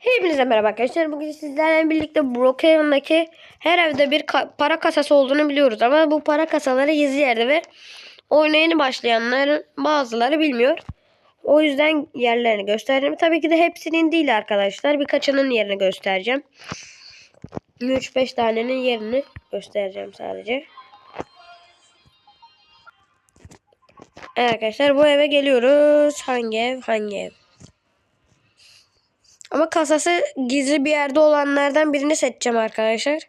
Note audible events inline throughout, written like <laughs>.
Hepinize merhaba arkadaşlar. Bugün sizlerle birlikte Brookhaven'daki her evde bir ka- para kasası olduğunu biliyoruz. Ama bu para kasaları gizli yerde ve oyuna yeni başlayanların bazıları bilmiyor. O yüzden yerlerini göstereceğim. Tabii ki de hepsinin değil arkadaşlar. Birkaçının yerini göstereceğim. 3-5 tanenin yerini göstereceğim sadece. Evet arkadaşlar bu eve geliyoruz. Hangi ev? Hangi ev? Ama kasası gizli bir yerde olanlardan birini seçeceğim arkadaşlar.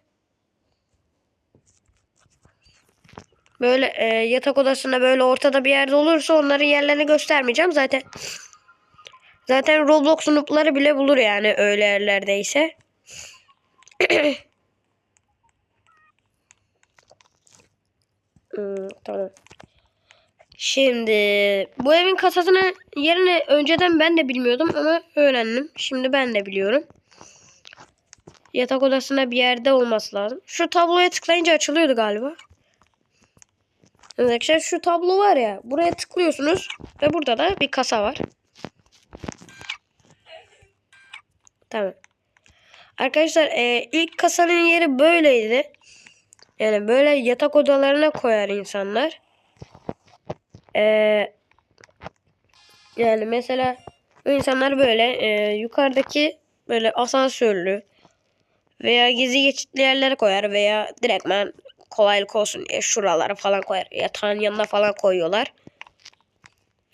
Böyle e, yatak odasında böyle ortada bir yerde olursa onların yerlerini göstermeyeceğim. Zaten zaten Roblox noob'ları bile bulur yani öyle yerlerdeyse. <clears throat> Hmm, tamam. Şimdi bu evin kasasının yerini önceden ben de bilmiyordum ama öğrendim. Şimdi ben de biliyorum. Yatak odasında bir yerde olması lazım. Şu tabloya tıklayınca açılıyordu galiba. Arkadaşlar şu tablo var ya. Buraya tıklıyorsunuz ve burada da bir kasa var. Tamam. Arkadaşlar e, ilk kasanın yeri böyleydi. Yani böyle yatak odalarına koyar insanlar. Ee, yani mesela bu insanlar böyle e, yukarıdaki böyle asansörlü veya gizli geçitli yerlere koyar veya direktmen kolaylık olsun diye şuralara falan koyar. Yatağın yanına falan koyuyorlar.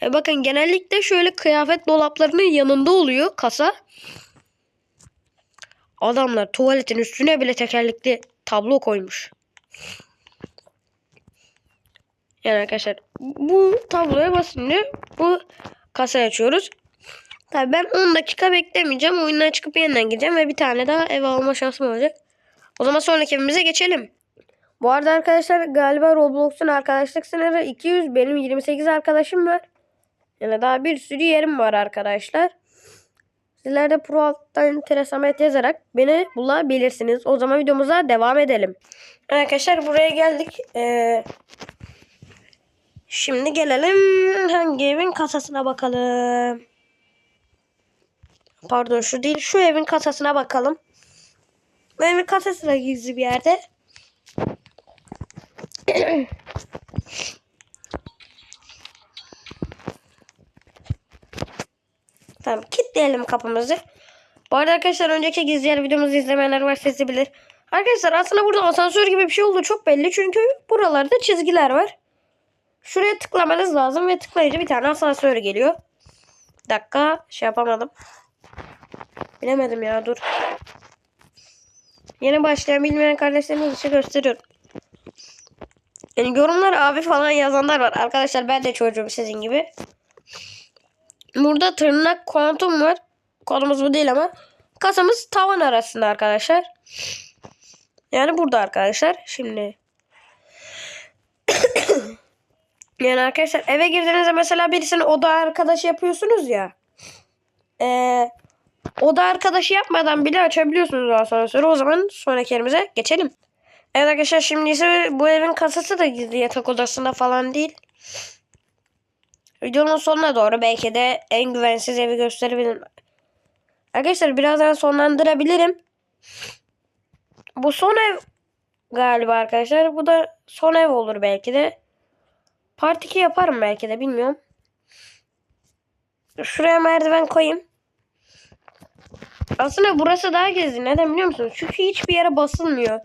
E bakın genellikle şöyle kıyafet dolaplarının yanında oluyor kasa. Adamlar tuvaletin üstüne bile tekerlekli tablo koymuş. Yani arkadaşlar bu tabloya basınca bu kasayı açıyoruz. Tabii ben 10 dakika beklemeyeceğim. Oyundan çıkıp yeniden gideceğim ve bir tane daha ev alma şansım olacak. O zaman sonraki evimize geçelim. Bu arada arkadaşlar galiba Roblox'un arkadaşlık sınırı 200. Benim 28 arkadaşım var. Yani daha bir sürü yerim var arkadaşlar. Sizler de Pro alttan Teresamet yazarak beni bulabilirsiniz. O zaman videomuza devam edelim. Arkadaşlar buraya geldik. Ee, Şimdi gelelim hangi evin kasasına bakalım. Pardon şu değil şu evin kasasına bakalım. Bu evin kasası da gizli bir yerde. <coughs> tamam kilitleyelim kapımızı. Bu arada arkadaşlar önceki gizli yer videomuzu izlemeyenler varsa izleyebilir. Arkadaşlar aslında burada asansör gibi bir şey oldu çok belli çünkü buralarda çizgiler var. Şuraya tıklamanız lazım ve tıklayınca bir tane asansör geliyor. Bir dakika şey yapamadım. Bilemedim ya dur. Yeni başlayan bilmeyen kardeşlerimiz için gösteriyorum. Yani yorumlar abi falan yazanlar var. Arkadaşlar ben de çocuğum sizin gibi. Burada tırnak kuantum var. Konumuz bu değil ama. Kasamız tavan arasında arkadaşlar. Yani burada arkadaşlar. Şimdi Yani arkadaşlar eve girdiğinizde mesela birisini oda arkadaşı yapıyorsunuz ya. Ee, oda arkadaşı yapmadan bile açabiliyorsunuz asansörü. O zaman sonraki yerimize geçelim. Evet arkadaşlar şimdi ise bu evin kasası da gizli yatak odasında falan değil. Videonun sonuna doğru belki de en güvensiz evi gösterebilirim. Arkadaşlar birazdan sonlandırabilirim. Bu son ev galiba arkadaşlar. Bu da son ev olur belki de. Part 2 yaparım belki de bilmiyorum. Şuraya merdiven koyayım. Aslında burası daha gizli. Neden biliyor musunuz? Çünkü hiçbir yere basılmıyor.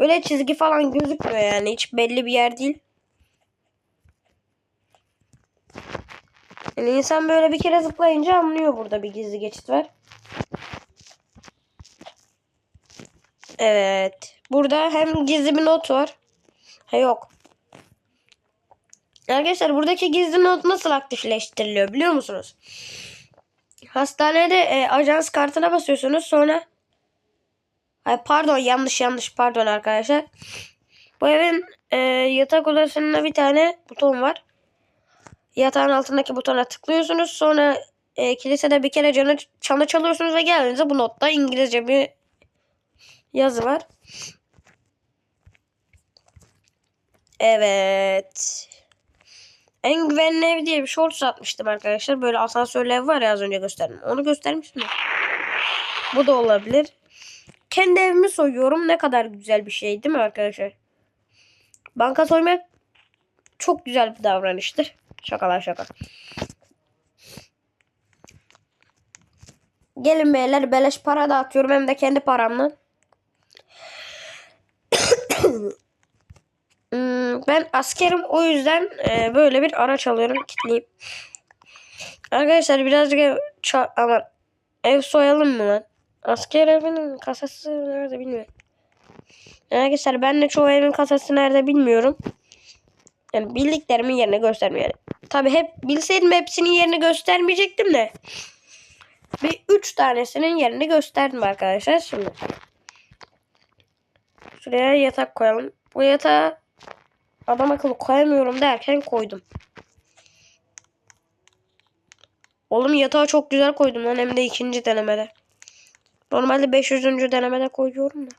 Böyle çizgi falan gözükmüyor yani. Hiç belli bir yer değil. Yani insan böyle bir kere zıplayınca anlıyor burada bir gizli geçit var. Evet. Burada hem gizli bir not var. Ha yok. Arkadaşlar buradaki gizli not nasıl aktifleştiriliyor biliyor musunuz? Hastanede e, ajans kartına basıyorsunuz sonra Ay pardon yanlış yanlış pardon arkadaşlar. Bu evin e, yatak odasında bir tane buton var. Yatağın altındaki butona tıklıyorsunuz. Sonra e, kilisede bir kere canı, çanı çalıyorsunuz ve geldiğinizde bu notta İngilizce bir yazı var. Evet. En güvenli ev diye bir shorts atmıştım arkadaşlar. Böyle asansörlü ev var ya az önce gösterdim. Onu göstermiştim. Bu da olabilir. Kendi evimi soyuyorum. Ne kadar güzel bir şey değil mi arkadaşlar? Banka soymak çok güzel bir davranıştır. Şakalar şaka. Gelin beyler beleş para dağıtıyorum hem de kendi paramla. Hmm, ben askerim o yüzden e, böyle bir araç alıyorum kitleyip. Arkadaşlar birazcık ev, aman, ev soyalım mı lan? Asker evinin kasası nerede bilmiyorum. Arkadaşlar ben de çoğu evin kasası nerede bilmiyorum. Yani bildiklerimin yerini göstermiyor. Yani. Tabi hep bilseydim hepsinin yerini göstermeyecektim de. Bir üç tanesinin yerini gösterdim arkadaşlar şimdi. Şuraya yatak koyalım. Bu yatağı adam akıllı koyamıyorum derken koydum. Oğlum yatağı çok güzel koydum lan hem de ikinci denemede. Normalde 500. denemede koyuyorum da.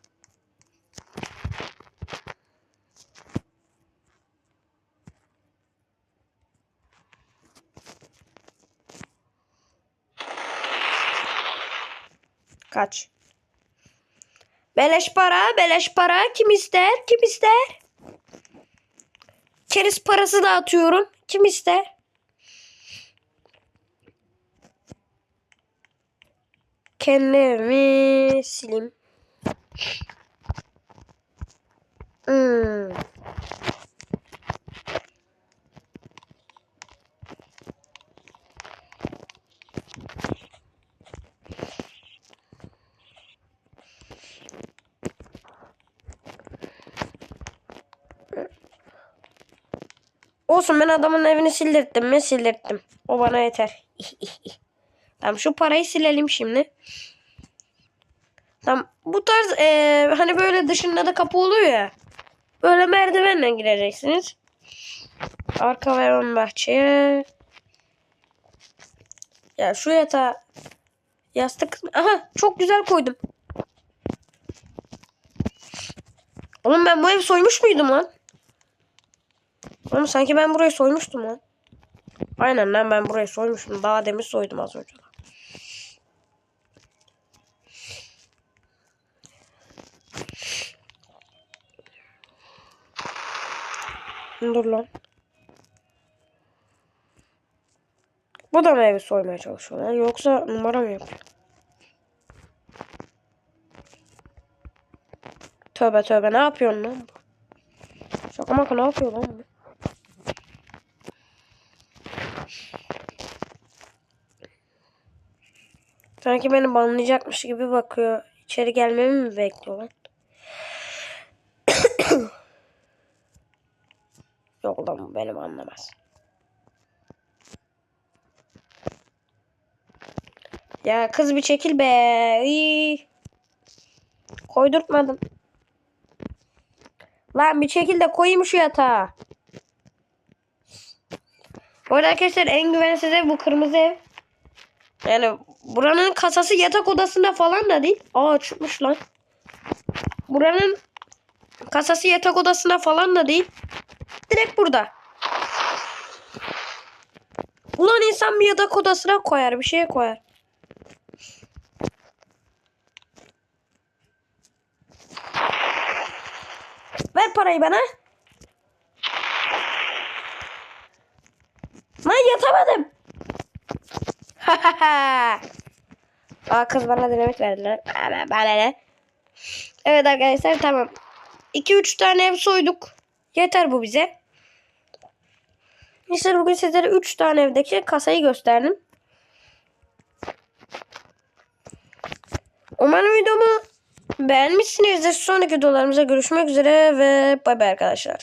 Kaç? Beleş para, beleş para. Kim ister? Kim ister? Keriz parası dağıtıyorum. Kim ister? Kendi evimi sileyim. Hmm. Olsun ben adamın evini sildirttim mi sildirttim. O bana yeter. <laughs> tamam şu parayı silelim şimdi. Tamam bu tarz eee, hani böyle dışında da kapı oluyor ya. Böyle merdivenle gireceksiniz. Arka ve ön bahçeye. Ya şu yatağa yastık kısmı. Aha çok güzel koydum. Oğlum ben bu evi soymuş muydum lan? Oğlum sanki ben burayı soymuştum lan. Aynen lan ben burayı soymuştum. Daha demin soydum az önce. Dur lan. Bu da evi soymaya çalışıyor lan? Yoksa numara mı yapıyor? Tövbe tövbe ne yapıyorsun lan? Şaka maka ne yapıyor lan bu? Sanki beni banlayacakmış gibi bakıyor. İçeri gelmemi mi bekliyor lan? <coughs> Yok lan bu benim anlamaz. Ya kız bir çekil be. İyi. Koydurtmadım. Lan bir çekil de koyayım şu yatağa. Bu arada arkadaşlar en güvensiz ev bu kırmızı ev. Yani buranın kasası yatak odasında falan da değil. Aa çıkmış lan. Buranın kasası yatak odasında falan da değil. Direkt burada. Ulan insan bir yatak odasına koyar bir şeye koyar. Ver parayı bana. Lan yatamadım. <laughs> Aa kız bana dinamit verdiler. Bana? Evet arkadaşlar tamam. 2-3 tane ev soyduk. Yeter bu bize. İşte bugün sizlere 3 tane evdeki kasayı gösterdim. Umarım videomu beğenmişsinizdir. Sonraki videolarımıza görüşmek üzere ve bay bay arkadaşlar.